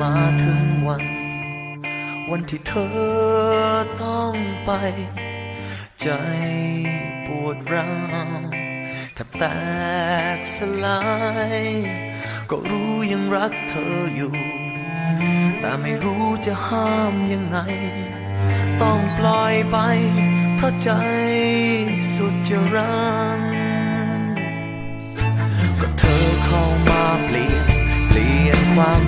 มาถึงวัน วันที่เธอต้องไป ใจปวดร้าวแทบแตกสลาย ก็รู้ยังรักเธออยู่ แต่ไม่รู้จะห้ามยังไง ต้องปล่อยไป เพราะใจสุดจะรัง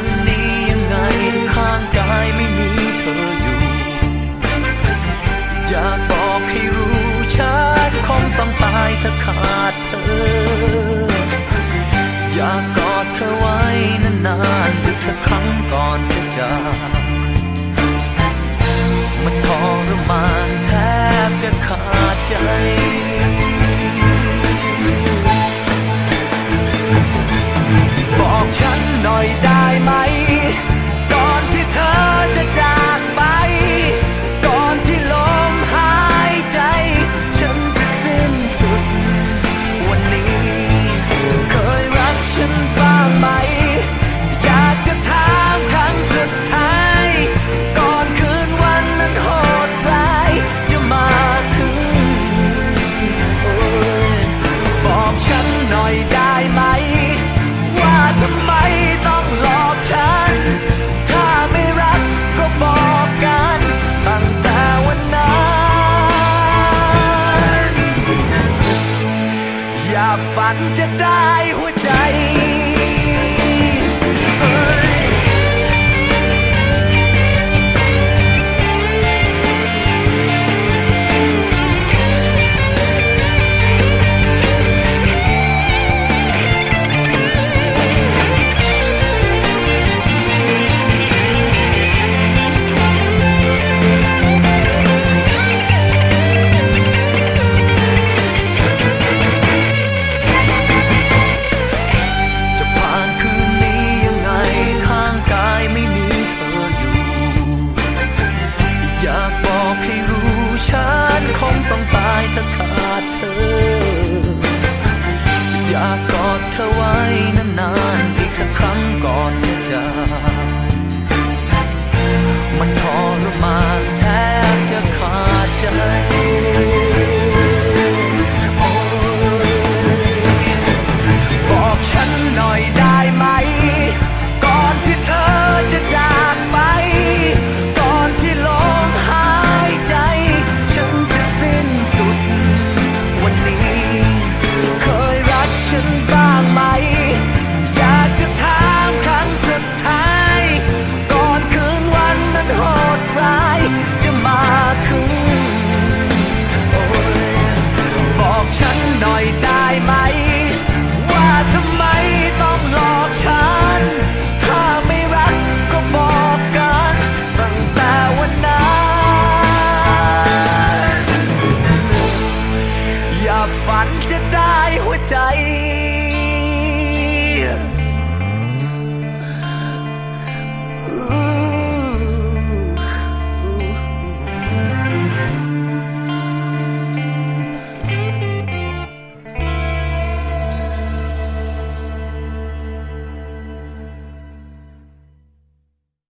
น อยากบอกให้รู้ชัดคงต้องตายถ้าขาดเธอ อยากกอดเธอไว้นานๆอีกสักครั้งก่อนจะจาก นจะได้ เธอไว้นานๆอีกสักครั้งก่อนจะจากมันทรมาน